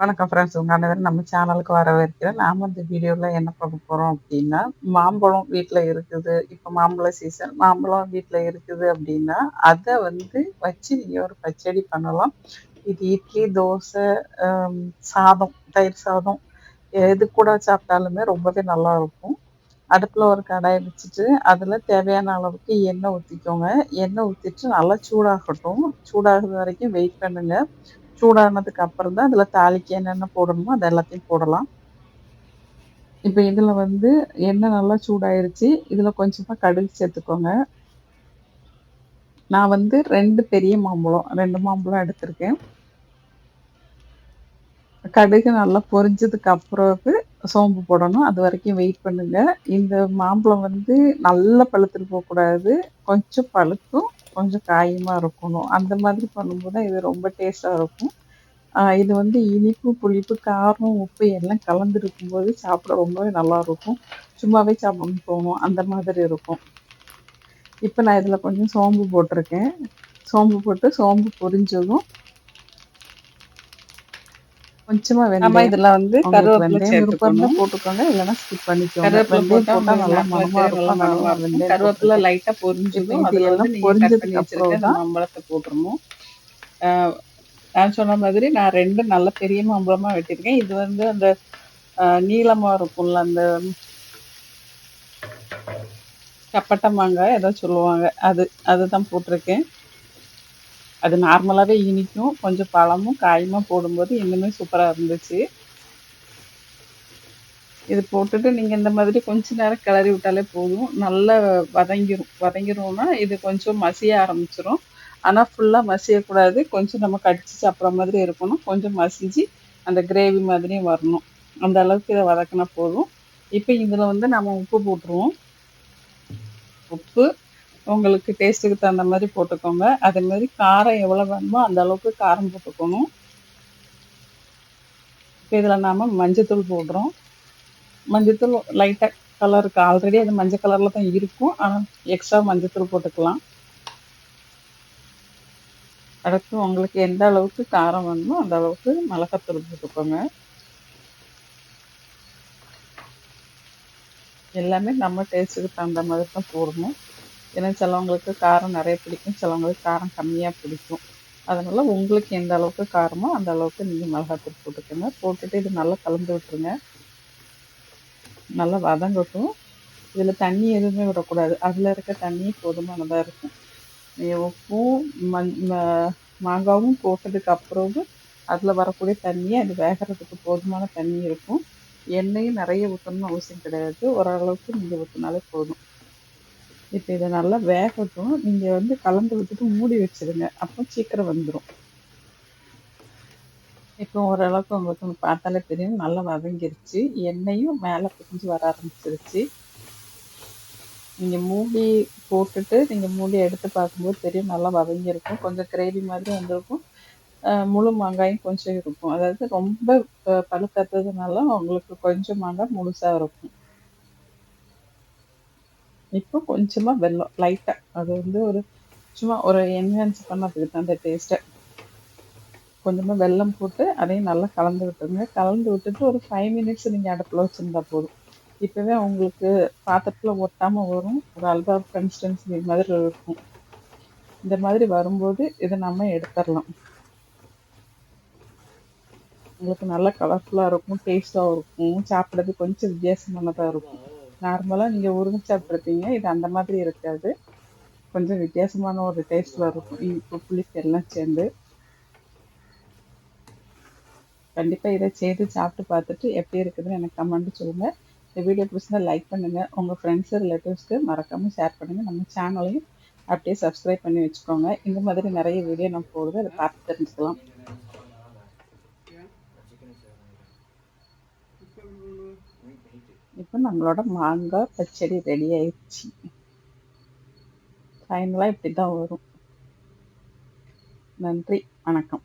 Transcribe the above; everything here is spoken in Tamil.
வணக்கம் ஃப்ரெண்ட்ஸ் உங்கள் அனைவரும் நம்ம சேனலுக்கு வரவேற்கிறேன். நாம் இந்த வீடியோவில் என்ன பார்க்க போகிறோம் அப்படின்னா மாம்பழம் வீட்டில் இருக்குது. இப்போ மாம்பழம் சீசன் மாம்பழம் வீட்டில் இருக்குது அப்படின்னா அதை வந்து வச்சு நீங்கள் ஒரு பச்சடி பண்ணலாம். இது இட்லி தோசை சாதம் தயிர் சாதம் எது கூட சாப்பிட்டாலுமே ரொம்பவே நல்லா இருக்கும். அடுப்பில் ஒரு கடாயை வச்சுட்டு அதில் தேவையான அளவுக்கு எண்ணெய் ஊற்றிக்கோங்க எண்ணெய் ஊற்றிட்டு நல்லா சூடாகட்டும். சூடாகிறது வரைக்கும் வெயிட் பண்ணுங்கள் சூடானதுக்கு அப்புறம் தான் அதில் தாளிக்கு என்னென்ன போடணுமோ அது எல்லாத்தையும் போடலாம். இப்போ இதில் வந்து எண்ணெய் நல்லா சூடாயிருச்சு. இதில் கொஞ்சமாக கடுகு சேர்த்துக்கோங்க. நான் வந்து ரெண்டு பெரிய மாம்பழம் ரெண்டு மாம்பழம் எடுத்திருக்கேன். கடுகு நல்லா பொரிஞ்சதுக்கு அப்புறம் சோம்பு போடணும். அது வரைக்கும் வெயிட் பண்ணுங்க. இந்த மாம்பழம் வந்து நல்லா பழுத்துட்டு போகக்கூடாது. கொஞ்சம் பழுத்தும் கொஞ்சம் காயமாக இருக்கணும். அந்த மாதிரி பண்ணும்போது தான் இது ரொம்ப டேஸ்ட்டாக இருக்கும். இது வந்து இனிப்பு புளிப்பு காரம் உப்பு எல்லாம் கலந்துருக்கும் போது சாப்பிட ரொம்பவே நல்லாயிருக்கும் சும்மாவே சாப்பிடணும் தோணும் அந்த மாதிரி இருக்கும். இப்போ நான் இதில் கொஞ்சம் சோம்பு போட்டிருக்கேன். சோம்பு போட்டு சோம்பு பொரிஞ்சதும் கொஞ்சமா வெந்தயம் இதுல வந்து கருவேப்பிலை விருப்பம் போட்டுக்கோங்க. இல்லைன்னா ஸ்கிப் பண்ணிக்கோங்க. வெந்தயம் போட்டா நல்லா மனமா இருக்கும். கருவேப்பிலை லைட்டா பொரிஞ்சதும் இதெல்லாம் பொரிஞ்சதுக்கு அப்புறம் தான் மாம்பழத்தை நான் சொன்ன மாதிரி நான் ரெண்டு நல்ல பெரிய மாம்பழமா வெட்டியிருக்கேன். இது வந்து அந்த நீளமா இருக்கும்ல அந்த சப்பட்டை மாங்காய் ஏதோ சொல்லுவாங்க. அது அதுதான் போட்டிருக்கேன். அது நார்மலாகவே இனிக்கும். கொஞ்சம் பழமும் காயமாக போடும்போது இன்னுமே சூப்பராக இருந்துச்சு. இது போட்டுட்டு நீங்கள் இந்த மாதிரி கொஞ்ச நேரம் கிளறி விட்டாலே போதும். நல்லா வதங்கிரும். வதங்கிரும்னா இது கொஞ்சம் மசிய ஆரம்பிச்சிரும். ஆனால் ஃபுல்லாக மசியக்கூடாது. கொஞ்சம் நம்ம கடிச்சு சாப்பிட்ற மாதிரி இருக்கணும். கொஞ்சம் மசிஞ்சு அந்த கிரேவி மாதிரியும் வரணும். அந்த அளவுக்கு இதை வதக்கினா போதும். இப்போ இதில் வந்து நம்ம உப்பு போட்டுருவோம். உப்பு உங்களுக்கு டேஸ்ட்டுக்கு தகுந்த மாதிரி போட்டுக்கோங்க. அதே மாதிரி காரம் எவ்வளோ வேணுமோ அந்த அளவுக்கு காரம் போட்டுக்கணும். இப்போ இதில் நாம் மஞ்சத்தூள் போடுறோம். மஞ்சத்தூள் லைட்டாக கலருக்கு ஆல்ரெடி அது மஞ்சள் கலரில் தான் இருக்கும். ஆனால் எக்ஸ்ட்ரா மஞ்சத்தூள் போட்டுக்கலாம். அடுத்து உங்களுக்கு எந்த அளவுக்கு காரம் வேணுமோ அந்த அளவுக்கு மிளகாத்தூள் போட்டுக்கோங்க. எல்லாமே நம்ம டேஸ்ட்டுக்கு தகுந்த மாதிரி தான் போடணும். ஏன்னா சிலவங்களுக்கு காரம் நிறைய பிடிக்கும் சிலவங்களுக்கு காரம் கம்மியாக பிடிக்கும். அதனால் உங்களுக்கு எந்த அளவுக்கு காரமோ அந்த அளவுக்கு நீங்கள் மிளகாத்தூள் போட்டுக்கோங்க. போட்டுட்டு இது நல்லா கலந்து விட்டுருங்க. நல்லா வதங்கட்டும் இதில் தண்ணி எதுவுமே விடக்கூடாது. அதில் இருக்க தண்ணி போதுமானதாக இருக்கும். உப்பும் மண் மாங்காவும் போட்டதுக்கு அப்புறம் அதில் வரக்கூடிய தண்ணியை அது வேகிறதுக்கு போதுமான தண்ணி இருக்கும். எண்ணெயும் நிறைய ஊற்றணும்னு அவசியம் கிடையாது. ஓரளவுக்கு நீங்கள் ஊற்றினாலே போதும். இப்போ இதை நல்லா வேகட்டும். நீங்கள் வந்து கலந்து விட்டுட்டு மூடி வச்சுருங்க. அப்போ சீக்கிரம் வந்துடும் இப்போ ஓரளவுக்கு உங்களுக்கு பார்த்தாலே தெரியும். நல்லா வதங்கிருச்சு. எண்ணெயும் மேலே பிரிஞ்சு வர ஆரம்பிச்சிருச்சு. நீங்கள் மூடி போட்டுட்டு நீங்கள் மூடி எடுத்து பார்க்கும்போது தெரியும் நல்லா வதங்கியிருக்கும். கொஞ்சம் கிரேவி மாதிரி வந்திருக்கும். முழு மாங்காயும் கொஞ்சம் இருக்கும். அதாவது ரொம்ப பழுக்காததுனால உங்களுக்கு கொஞ்சம் மாங்காய் முழுசாக இருக்கும். இப்போ கொஞ்சமாக வெல்லம் லைட்டாக அது வந்து ஒரு சும்மா ஒரு என்ஹான்ஸ் பண்ணதுக்கு தான் அந்த டேஸ்ட்டை கொஞ்சமாக வெல்லம் போட்டு அதையும் நல்லா கலந்து விட்டுருங்க. கலந்து விட்டுட்டு ஒரு ஃபைவ் மினிட்ஸ் நீங்கள் அடுப்பில் வச்சுருந்தா போதும். இப்போவே உங்களுக்கு பாத்திரத்தில் ஒட்டாமல் வரும். ஒரு அல்வா கன்சிஸ்டன்சி மாதிரி இருக்கும். இந்த மாதிரி வரும்போது இதை நம்ம எடுத்துடலாம். உங்களுக்கு நல்லா கலர்ஃபுல்லாக இருக்கும் டேஸ்ட்டாகவும் இருக்கும். சாப்பிட்றது கொஞ்சம் வித்தியாசமானதாக இருக்கும். நார்மலாக நீங்கள் உருங்க சாப்பிட்ருப்பீங்க இது அந்த மாதிரி இருக்காது. கொஞ்சம் வித்தியாசமான ஒரு டேஸ்ட்டில் இருக்கும். இப்போ புளிப்பு எல்லாம் சேர்ந்து. கண்டிப்பாக இதை செய்து சாப்பிட்டு பார்த்துட்டு எப்படி இருக்குதுன்னு எனக்கு கமெண்ட் சொல்லுங்கள் இந்த வீடியோ பிடிச்சிருந்தா லைக் பண்ணுங்கள் உங்கள் ஃப்ரெண்ட்ஸு ரிலேட்டிவ்ஸ்க்கு மறக்காமல் ஷேர் பண்ணுங்கள் நம்ம சேனலையும் அப்படியே சப்ஸ்கிரைப் பண்ணி வச்சுக்கோங்க. இந்த மாதிரி நிறைய வீடியோ நான் போடுது. அதை பார்த்து தெரிஞ்சுக்கலாம். இப்போ நம்மளோட மாங்காய் பச்சடி ரெடி ஆயிடுச்சு. ஃபைனலாக இப்படி தான் வரும். நன்றி வணக்கம்.